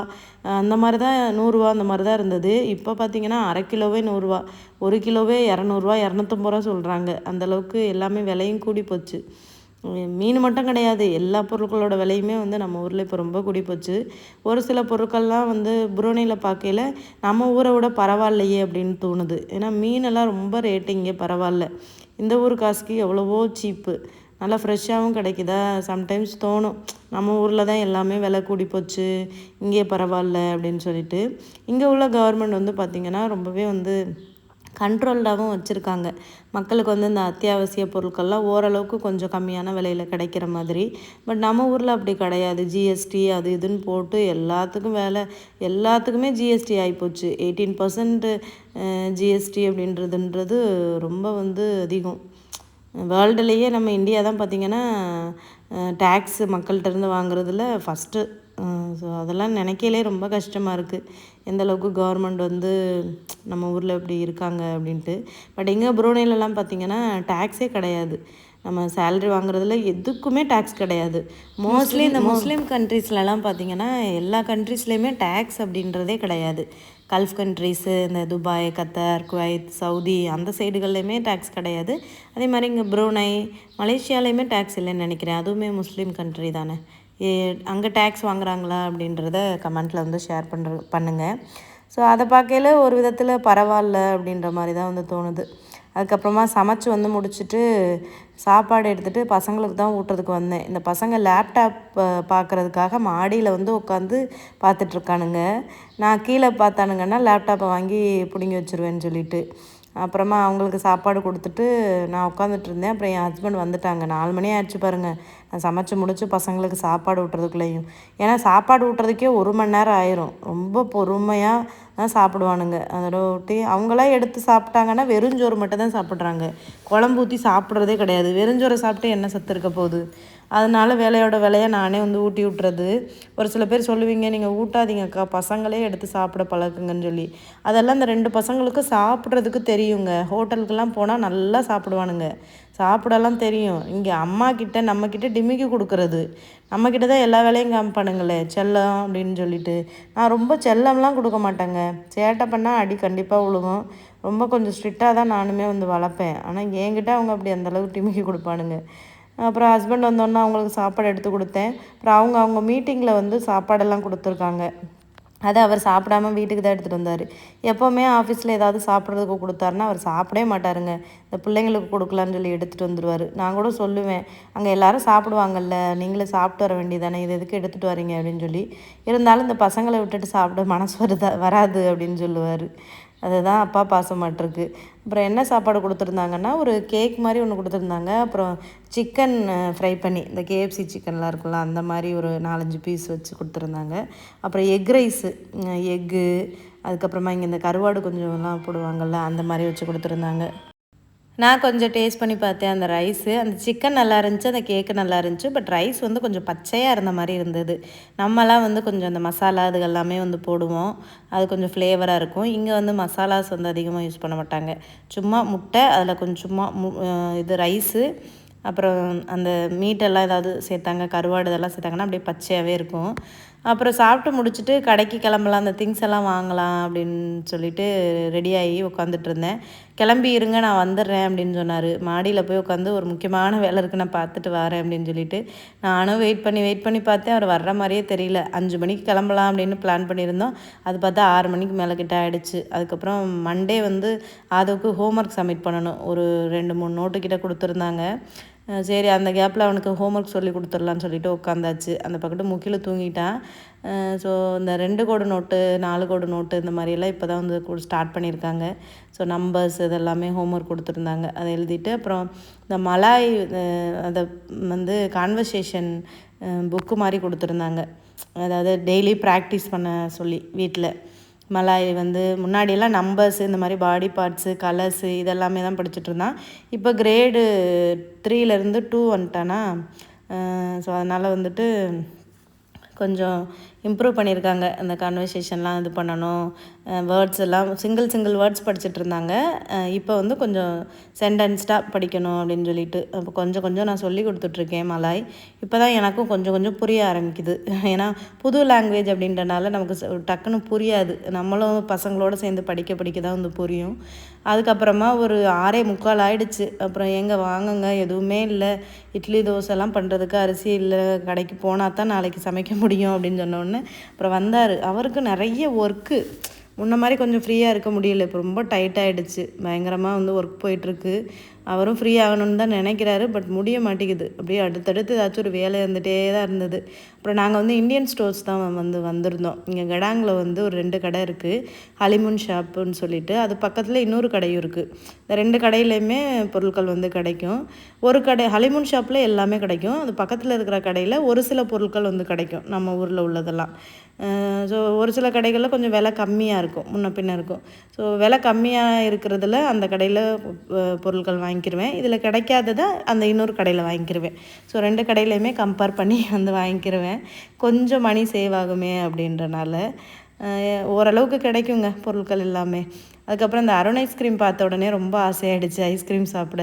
அந்த மாதிரி தான் நூறுரூவா அந்த மாதிரி தான் இருந்தது. இப்போ பார்த்திங்கன்னா அரை கிலோவே நூறுரூவா ஒரு கிலோவே இரநூறுவா இரநூத்தம்பது ரூபா சொல்கிறாங்க அந்தளவுக்கு எல்லாமே விலையும் கூடி போச்சு. மீன் மட்டும் கிடையாது. எல்லா பொருட்களோட விலையுமே வந்து நம்ம ஊரில் இப்போ ரொம்ப கூடி போச்சு. ஒரு சில பொருட்கள்லாம் வந்து புரோனியில் பார்க்கையில் நம்ம ஊரை விட பரவாயில்லையே அப்படின்னு தோணுது. ஏன்னா மீனெல்லாம் ரொம்ப ரேட்டு இங்கே பரவாயில்ல. இந்த ஊர் காசுக்கு எவ்வளவோ சீப்பு நல்லா ஃப்ரெஷ்ஷாகவும் கிடைக்குதா? சம்டைம்ஸ் தோணும். நம்ம ஊரில் தான் எல்லாமே விலை கூடி போச்சு. இங்கே பரவாயில்ல அப்படின்னு சொல்லிட்டு. இங்கே உள்ள கவர்மெண்ட் வந்து பார்த்திங்கன்னா ரொம்பவே வந்து கண்ட்ரோல்டாகவும் வச்சுருக்காங்க. மக்களுக்கு வந்து இந்த அத்தியாவசிய பொருட்கள்லாம் ஓரளவுக்கு கொஞ்சம் கம்மியான விலையில் கிடைக்கிற மாதிரி. பட் நம்ம ஊரில் அப்படி கிடையாது. ஜிஎஸ்டி அது இதுன்னு போட்டு எல்லாத்துக்கும் வேலை. எல்லாத்துக்குமே ஜிஎஸ்டி ஆகிப்போச்சு எயிட்டீன் பர்சன்ட் ஜிஎஸ்டி அப்படின்றதுன்றது ரொம்ப வந்து அதிகம். வேர்ல்டுலேயே நம்ம இந்தியா தான் பார்த்திங்கன்னா டேக்ஸு மக்கள்கிட்டருந்து வாங்குறதுல ஃபஸ்ட்டு ஸோ அதெல்லாம் நினைக்கலே ரொம்ப கஷ்டமாக இருக்குது எந்த அளவுக்கு கவர்மெண்ட் வந்து நம்ம ஊரில் இப்படி இருக்காங்க அப்படின்ட்டு. பட் எங்கே புரோனேலலாம் பார்த்திங்கன்னா டேக்ஸே கிடையாது. நம்ம சேல்ரி வாங்குறதுல எதுக்குமே டேக்ஸ் கிடையாது. மோஸ்ட்லி இந்த முஸ்லீம் கண்ட்ரீஸ்லலாம் பார்த்திங்கன்னா எல்லா கண்ட்ரீஸ்லேயுமே டேக்ஸ் அப்படின்றதே கிடையாது. கல்ஃப் கண்ட்ரீஸு இந்த துபாய் கத்தார் குவைத் சவுதி அந்த சைடுகள்லையுமே டேக்ஸ் கிடையாது. அதே மாதிரி இங்கே ப்ரூனை மலேசியாலேயுமே டேக்ஸ் இல்லைன்னு நினைக்கிறேன். அதுவுமே முஸ்லீம் கண்ட்ரி தானே. ஏ அங்கே டேக்ஸ் வாங்குறாங்களா அப்படின்றத கமெண்ட்டில் வந்து ஷேர் பண்ணுற பண்ணுங்கள் ஸோ அதை பார்க்கையில் ஒரு விதத்தில் பரவாயில்ல அப்படின்ற மாதிரி தான் வந்து தோணுது. அதுக்கப்புறமா சமைச்சு வந்து முடிச்சுட்டு சாப்பாடு எடுத்துகிட்டு பசங்களுக்கு தான் ஊட்டுறதுக்கு வந்தேன். இந்த பசங்க லேப்டாப் பார்க்குறதுக்காக மாடியில் வந்து உட்காந்து பார்த்துட்ருக்கானுங்க நான் கீழே பார்த்தானுங்கன்னா லேப்டாப்பை வாங்கி பிடுங்கி வச்சுருவேன்னு சொல்லிட்டு. அப்புறமா அவங்களுக்கு சாப்பாடு கொடுத்துட்டு நான் உட்காந்துட்டு இருந்தேன் அப்புறம் என் ஹஸ்பண்ட் வந்துட்டாங்க. நாலு மணி ஆயிடுச்சு பாருங்கள் சமைச்சு முடிச்சு பசங்களுக்கு சாப்பாடு ஊட்டுறதுக்குள்ளேயும். ஏன்னா சாப்பாடு ஊட்டுறதுக்கே ஒரு மணி நேரம் ஆயிரும். ரொம்ப பொறுமையாக தான் சாப்பிடுவானுங்க. அதோட ஊட்டி அவங்களாம் எடுத்து சாப்பிட்டாங்கன்னா வெறுஞ்சோறு மட்டும் தான் சாப்பிட்றாங்க. குழம்பு ஊற்றி சாப்பிட்றதே கிடையாது. வெறுஞ்சோரை சாப்பிட்டு என்ன சத்து இருக்க போகுது? அதனால் வேலையோட வேலையை நானே வந்து ஊட்டி விட்டுறது. ஒரு சில பேர் சொல்லுவீங்க நீங்கள் ஊட்டாதீங்கக்கா. பசங்களே எடுத்து சாப்பிட பழக்குங்கன்னு சொல்லி. அதெல்லாம் இந்த ரெண்டு பசங்களுக்கு சாப்பிட்றதுக்கு தெரியுங்க. ஹோட்டலுக்கெல்லாம் போனால் நல்லா சாப்பிடுவானுங்க. சாப்பிடலாம் தெரியும். இங்கே அம்மா கிட்ட நம்மக்கிட்ட டிமிக்கி கொடுக்குறது. நம்மக்கிட்ட தான் எல்லா வேலையும் காமிப்பானுங்களே செல்லம் அப்படின்னு சொல்லிட்டு. நான் ரொம்ப செல்லம்லாம் கொடுக்க மாட்டேங்க. சேட்டை பண்ணால் அடி கண்டிப்பாக விழுகும் ரொம்ப கொஞ்சம் ஸ்ட்ரிக்டாக தான் நானுமே வந்து வளர்ப்பேன். ஆனால் என்கிட்ட அவங்க அப்படி அந்தளவுக்கு டிமிக்கி கொடுப்பானுங்க. அப்புறம் ஹஸ்பண்ட் வந்தோன்னே அவங்களுக்கு சாப்பாடு எடுத்து கொடுத்தேன். அப்புறம் அவங்க அவங்க மீட்டிங்கில் வந்து சாப்பாடெல்லாம் கொடுத்துருக்காங்க. அதை அவர் சாப்பிடாம வீட்டுக்கு தான் எடுத்துகிட்டு வந்தார். எப்போவுமே ஆஃபீஸில் ஏதாவது சாப்பிட்றதுக்கு கொடுத்தாருன்னா அவர் சாப்பிடவே மாட்டாருங்க. இந்த பிள்ளைங்களுக்கு கொடுக்கலான்னு சொல்லி எடுத்துகிட்டு வந்துடுவார் நான் கூட சொல்லுவேன் அங்கே எல்லோரும் சாப்பிடுவாங்கல்ல நீங்களே சாப்பிட்டு வர வேண்டியதானே இது எதுக்கு எடுத்துகிட்டு வரீங்க? அப்படின்னு சொல்லி. இருந்தாலும் இந்த பசங்களை விட்டுட்டு சாப்பிட மனசு வருதா வராது அப்படின்னு சொல்லுவார். அதுதான் அப்பா பாசமாட்டிருக்கு. அப்புறம் என்ன சாப்பாடு கொடுத்துருந்தாங்கன்னா ஒரு கேக் மாதிரி ஒன்று கொடுத்துருந்தாங்க. அப்புறம் சிக்கன் ஃப்ரை பண்ணி இந்த கேஎஃப்சி சிக்கன்லாம் இருக்குல்ல அந்த மாதிரி ஒரு நாலஞ்சு பீஸ் வச்சு கொடுத்துருந்தாங்க. அப்புறம் எக் ரைஸு எக்கு அதுக்கப்புறமா இங்கே இந்த கருவாடு கொஞ்சம்லாம் போடுவாங்கள்ல அந்த மாதிரி வச்சு கொடுத்துருந்தாங்க. நான் கொஞ்சம் டேஸ்ட் பண்ணி பார்த்தேன் அந்த ரைஸு அந்த சிக்கன் நல்லா இருந்துச்சு அந்த கேக்கு நல்லா இருந்துச்சு பட் ரைஸ் வந்து கொஞ்சம் பச்சையாக இருந்த மாதிரி இருந்தது. நம்மலாம் வந்து கொஞ்சம் அந்த மசாலா அது எல்லாமே வந்து போடுவோம். அது கொஞ்சம் ஃப்ளேவராக இருக்கும். இங்கே வந்து மசாலாஸ் வந்து அதிகமாக யூஸ் பண்ண மாட்டாங்க. சும்மா முட்டை அதில் கொஞ்சம் சும்மா மு இது ரைஸு அப்புறம் அந்த மீட்டெல்லாம் ஏதாவது சேர்த்தாங்க கருவாடு இதெல்லாம் சேர்த்தாங்கன்னா அப்படியே பச்சையாகவே இருக்கும். அப்புறம் சாப்பிட்டு முடிச்சுட்டு கடைக்கு கிளம்பலாம் அந்த திங்ஸ் எல்லாம் வாங்கலாம் அப்படின்னு சொல்லிட்டு ரெடியாகி உட்காந்துட்டு இருந்தேன். கிளம்பி இருங்க நான் வந்துடுறேன் அப்படின்னு சொன்னார். மாடியில் போய் உட்காந்து ஒரு முக்கியமான வேலை இருக்குது நான் பார்த்துட்டு வரேன் அப்படின்னு சொல்லிட்டு நானும் வெயிட் பண்ணி வெயிட் பண்ணி பார்த்தேன். அவர் வர்ற மாதிரியே தெரியல. அஞ்சு மணிக்கு கிளம்பலாம் அப்படின்னு பிளான் பண்ணியிருந்தோம். அது பார்த்தா ஆறு மணிக்கு மேலே கிட்ட ஆகிடுச்சு அதுக்கப்புறம் மண்டே வந்து அதுக்கு ஹோம்ஒர்க் சப்மிட் பண்ணணும். ஒரு ரெண்டு மூணு நோட்டு கிட்ட கொடுத்துருந்தாங்க. சரி அந்த கேப்பில் அவனுக்கு ஹோம்ஒர்க் சொல்லி கொடுத்துடலான்னு சொல்லிட்டு உட்காந்தாச்சு. அந்த பக்கத்து முக்கியில் தூங்கிட்டான். ஸோ இந்த ரெண்டு கோடு நோட்டு நாலு கோடு நோட்டு இந்த மாதிரியெல்லாம் இப்போ தான் வந்து ஸ்டார்ட் பண்ணியிருக்காங்க. ஸோ நம்பர்ஸ் இதெல்லாமே ஹோம்ஒர்க் கொடுத்துருந்தாங்க. அதை எழுதிட்டு அப்புறம் இந்த மலாய் அதை வந்து கான்வர்சேஷன் புக்கு மாதிரி கொடுத்துருந்தாங்க. அதாவது டெய்லி ப்ராக்டிஸ் பண்ண சொல்லி வீட்டில் மலாய் வந்து முன்னாடியெல்லாம் நம்பர்ஸ் இந்த மாதிரி பாடி பார்ட்ஸு கலர்ஸு இதெல்லாமே தான் படிச்சுட்டு இருந்தான். இப்போ கிரேடு த்ரீலேருந்து டூ வந்துட்டானா? ஸோ அதனால் வந்துட்டு கொஞ்சம் இம்ப்ரூவ் பண்ணியிருக்காங்க. அந்த கான்வர்சேஷன்லாம் இது பண்ணணும். வேர்ட்ஸ் எல்லாம் சிங்கிள் சிங்கிள் வேர்ட்ஸ் படிச்சுட்டு இருந்தாங்க. இப்போ வந்து கொஞ்சம் சென்டென்ஸ்டாக படிக்கணும் அப்படின்னு சொல்லிட்டு அப்போ கொஞ்சம் கொஞ்சம் நான் சொல்லி கொடுத்துட்ருக்கேன் மலாய். இப்போ தான் எனக்கும் கொஞ்சம் கொஞ்சம் புரிய ஆரம்பிக்குது. ஏன்னா புது லாங்குவேஜ் அப்படின்றனால நமக்கு டக்குன்னு புரியாது. நம்மளும் பசங்களோடு சேர்ந்து படிக்க படிக்க தான் வந்து புரியும். அதுக்கப்புறமா ஒரு ஆறே முக்கால் ஆயிடுச்சு. அப்புறம் எங்கே வாங்குங்க? எதுவுமே இல்லை. இட்லி தோசைலாம் பண்ணுறதுக்கு அரிசி இல்லை. கடைக்கு போனால் தான் நாளைக்கு சமைக்க முடியும் அப்படின்னு சொன்னோடனே அப்புறம் வந்தார். அவருக்கு நிறைய ஒர்க்கு முன்ன மாதிரி கொஞ்சம் ஃப்ரீயாக இருக்க முடியல. இப்போ ரொம்ப டைட் ஆகிடுச்சு பயங்கரமாக வந்து ஒர்க் போயிட்டுருக்கு அவரும் ஃப்ரீ ஆகணும்னு தான் நினைக்கிறாரு பட் முடிய மாட்டேங்குது. அப்படியே அடுத்தடுத்து ஏதாச்சும் ஒரு வேலை இருந்துகிட்டே தான் இருந்தது. அப்புறம் நாங்கள் வந்து இந்தியன் ஸ்டோர்ஸ் தான் வந்து வந்திருந்தோம். இங்கே கடாங்கில் வந்து ஒரு ரெண்டு கடை இருக்குது ஹலிமுன் ஷாப்புன்னு சொல்லிட்டு அது பக்கத்தில் இன்னொரு கடையும் இருக்குது இந்த ரெண்டு கடையிலையுமே பொருட்கள் வந்து கிடைக்கும். ஒரு கடை ஹலிமுன் ஷாப்பில் எல்லாமே கிடைக்கும். அது பக்கத்தில் இருக்கிற கடையில் ஒரு சில பொருட்கள் வந்து கிடைக்கும் நம்ம ஊரில் உள்ளதெல்லாம். ஸோ ஒரு சில கடைகளில் கொஞ்சம் விலை கம்மியாக இருக்கும். முன்ன பின்ன இருக்கும். ஸோ விலை கம்மியாக இருக்கிறதுல அந்த கடையில் பொருட்கள் வாங்கி வாங்கிக்கிருவேன். இதில் கிடைக்காததை அந்த இன்னொரு கடையில் வாங்கிக்கிருவேன். ஸோ ரெண்டு கடையிலையுமே கம்பேர் பண்ணி வந்து வாங்கிக்கிருவேன். கொஞ்சம் மணி சேவ் ஆகுமே அப்படின்றனால ஓரளவுக்கு கிடைக்குங்க பொருட்கள் எல்லாமே. அதுக்கப்புறம் இந்த அருண் ஐஸ்கிரீம் பார்த்த உடனே ரொம்ப ஆசையாகிடுச்சு ஐஸ்கிரீம் சாப்பிட.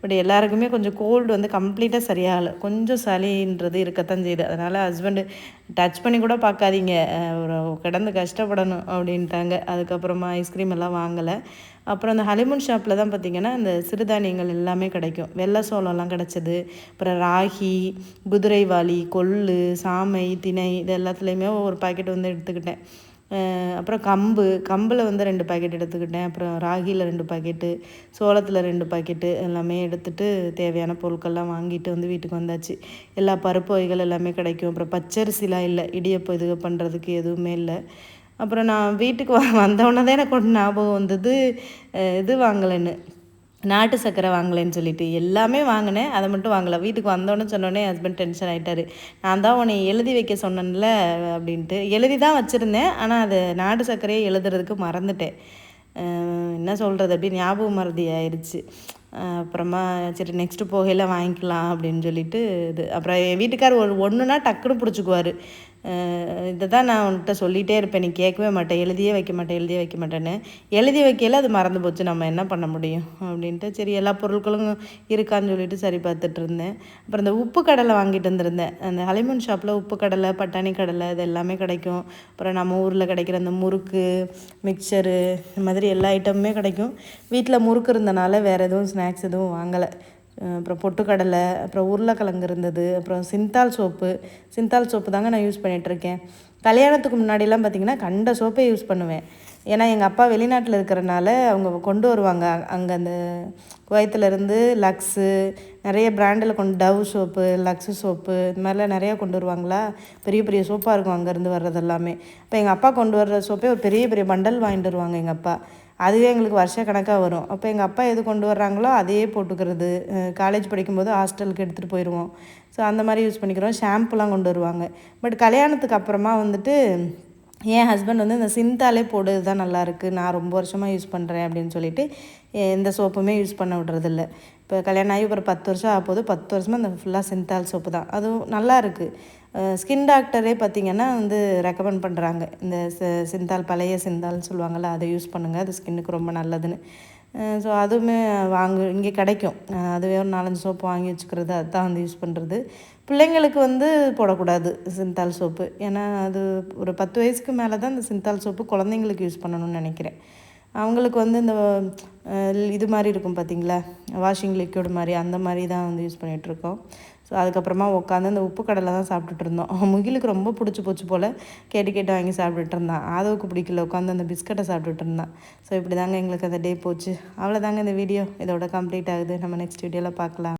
பட் எல்லாருக்குமே கொஞ்சம் கோல்டு வந்து கம்ப்ளீட்டாக சரியாகலை. கொஞ்சம் சளின்றது இருக்கத்தான் செய்யுது அதனால் ஹஸ்பண்டு டச் பண்ணி கூட பார்க்காதீங்க. ஒரு கிடந்து கஷ்டப்படணும் அப்படின்ட்டாங்க. அதுக்கப்புறமா ஐஸ்கிரீம் எல்லாம் வாங்கலை. அப்புறம் அந்த ஹலிமூன் ஷாப்பில் தான் பார்த்திங்கன்னா இந்த சிறுதானியங்கள் எல்லாமே கிடைக்கும். வெள்ளை சோளம்லாம் கிடச்சிது. அப்புறம் ராகி குதிரைவாளி கொள்ளு சாமை திணை இது எல்லாத்துலேயுமே ஒரு பாக்கெட் வந்து எடுத்துக்கிட்டேன். அப்புறம் கம்பு கம்பில் வந்து ரெண்டு பாக்கெட் எடுத்துக்கிட்டேன். அப்புறம் ராகியில் ரெண்டு பாக்கெட்டு சோளத்தில் ரெண்டு பாக்கெட்டு எல்லாமே எடுத்துகிட்டு தேவையான பொருட்கள்லாம் வாங்கிட்டு வந்து வீட்டுக்கு வந்தாச்சு. எல்லா பருப்பு வகைகள் எல்லாமே கிடைக்கும். அப்புறம் பச்சரிசிலாம் இல்லை. இடியப்பம் இது பண்ணுறதுக்கு எதுவுமே இல்லை. அப்புறம் நான் வீட்டுக்கு வந்தோடனே தான் எனக்கு ஒன்று ஞாபகம் வந்தது. இது வாங்கலைன்னு. நாட்டு சர்க்கரை வாங்கலைன்னு சொல்லிட்டு எல்லாமே வாங்கினேன். அதை மட்டும் வாங்கலை. வீட்டுக்கு வந்தோன்னு சொன்னோடனே ஹஸ்பண்ட் டென்ஷன் ஆகிட்டார் நான் தான் உன்னை எழுதி வைக்க சொன்னேன்ல அப்படின்ட்டு. எழுதி தான் வச்சுருந்தேன். ஆனால் அது நாட்டு சர்க்கரையே எழுதுறதுக்கு மறந்துட்டேன். என்ன சொல்கிறது அப்படி ஞாபகம் மறதி ஆயிடுச்சு அப்புறமா சரி நெக்ஸ்ட்டு போகையில் வாங்கிக்கலாம் அப்படின்னு சொல்லிட்டு இது. அப்புறம் என் வீட்டுக்கார் ஒரு ஒன்றுனா டக்குன்னு பிடிச்சிக்குவார். இதை தான் நான் உன்கிட்ட சொல்லிகிட்டே இருப்பேன். நீ கேட்கவே மாட்டேன் எழுதியே வைக்க மாட்டேன் எழுதியே வைக்க மாட்டேன்னு. எழுதி வைக்கல அது மறந்து போச்சு. நம்ம என்ன பண்ண முடியும் அப்படின்ட்டு. சரி எல்லா பொருட்களும் இருக்கான்னு சொல்லிட்டு சரி பார்த்துட்டு இருந்தேன். அப்புறம் இந்த உப்பு கடலை வாங்கிட்டு வந்திருந்தேன். அந்த ஹலிமன் ஷாப்பில் உப்பு கடலை பட்டாணி கடலை இது எல்லாமே கிடைக்கும். அப்புறம் நம்ம ஊரில் கிடைக்கிற அந்த முறுக்கு மிக்சரு இந்த மாதிரி எல்லா ஐட்டமுமே கிடைக்கும். வீட்டில் முறுக்கு இருந்தனால வேறு எதுவும் ஸ்நாக்ஸ் எதுவும் வாங்கலை. அப்புறம் பொட்டுக்கடலை அப்புறம் உருளைக்கிழங்கு இருந்தது அப்புறம் சிந்தால் சோப்பு. சிந்தால் சோப்பு தாங்க நான் யூஸ் பண்ணிகிட்ருக்கேன் கல்யாணத்துக்கு முன்னாடிலாம் பார்த்திங்கன்னா கண்ட சோப்பே யூஸ் பண்ணுவேன். ஏன்னா எங்கள் அப்பா வெளிநாட்டில் இருக்கிறனால அவங்க கொண்டு வருவாங்க. அங்கே அந்த குவைத்துலேருந்து லக்ஸு நிறைய பிராண்டில் கொண்டு டவ் சோப்பு லக்ஸு சோப்பு இந்த மாதிரிலாம் நிறையா கொண்டு வருவாங்களா? பெரிய பெரிய சோப்பாக இருக்கும் அங்கேருந்து வர்றது எல்லாமே. இப்போ எங்கள் அப்பா கொண்டு வர்ற சோப்பே ஒரு பெரிய பெரிய பண்டல் வாங்கிட்டு வருவாங்க எங்கள் அப்பா. அதுவே எங்களுக்கு வருஷ கணக்காக வரும். அப்போ எங்கள் அப்பா எது கொண்டு வர்றாங்களோ அதையே போட்டுக்கிறது. காலேஜ் படிக்கும்போது ஹாஸ்டலுக்கு எடுத்துகிட்டு போயிடுவோம் ஸோ அந்த மாதிரி யூஸ் பண்ணிக்கிறோம். ஷாம்புலாம் கொண்டு வருவாங்க. பட் கல்யாணத்துக்கு அப்புறமா வந்துட்டு என் ஹஸ்பண்ட் வந்து இந்த சிந்தாலே போடு தான் நல்லாயிருக்கு நான் ரொம்ப வருஷமாக யூஸ் பண்ணுறேன் அப்படின்னு சொல்லிட்டு எந்த சோப்புமே யூஸ் பண்ண விடுறதில்ல. இப்போ கல்யாணம் ஆகி ஒரு பத்து வருஷம் ஆகும்போது பத்து வருஷமாக அந்த ஃபுல்லாக சிந்தால் சோப்பு தான். அதுவும் நல்லா இருக்குது ஸ்கின் டாக்டரே பார்த்திங்கன்னா வந்து ரெக்கமெண்ட் பண்ணுறாங்க இந்த சிந்தால் பழைய சிந்தால்னு சொல்லுவாங்கள்ல அதை யூஸ் பண்ணுங்கள் அது ஸ்கின்னுக்கு ரொம்ப நல்லதுன்னு. ஸோ அதுவுமே வாங்க இங்கே கிடைக்கும். அதுவே ஒரு நாலஞ்சு சோப்பு வாங்கி வச்சுக்கிறது அதுதான் வந்து யூஸ் பண்ணுறது பிள்ளைங்களுக்கு வந்து போடக்கூடாது சிந்தால் சோப்பு ஏன்னா அது ஒரு பத்து வயசுக்கு மேலே தான் இந்த சிந்தால் சோப்பு குழந்தைங்களுக்கு யூஸ் பண்ணணும்னு நினைக்கிறேன். அவங்களுக்கு வந்து இந்த இது மாதிரி இருக்கும் பார்த்திங்களா வாஷிங் லிக்யூட் மாதிரி அந்த மாதிரி தான் வந்து யூஸ் பண்ணிகிட்ருக்கோம் ஸோ அதுக்கப்புறமா உட்காந்து அந்த உப்பு கடலை தான் சாப்பிட்டுட்டு இருந்தோம். முகிலுக்கு ரொம்ப பிடிச்சி போச்சு போல். கேட்டு கேட்டு வாங்கி சாப்பிட்டுட்டு இருந்தான். ஆதவுக்கு பிடிக்கல. உட்காந்து அந்த பிஸ்கட்டை சாப்பிட்டுட்டு இருந்தான். ஸோ இப்படி தாங்க எங்களுக்கு அந்த டே போச்சு. அவ்வளோதாங்க இந்த வீடியோ. இதோட கம்ப்ளீட் ஆகுது. நம்ம நெக்ஸ்ட் வீடியோவில் பார்க்கலாம்.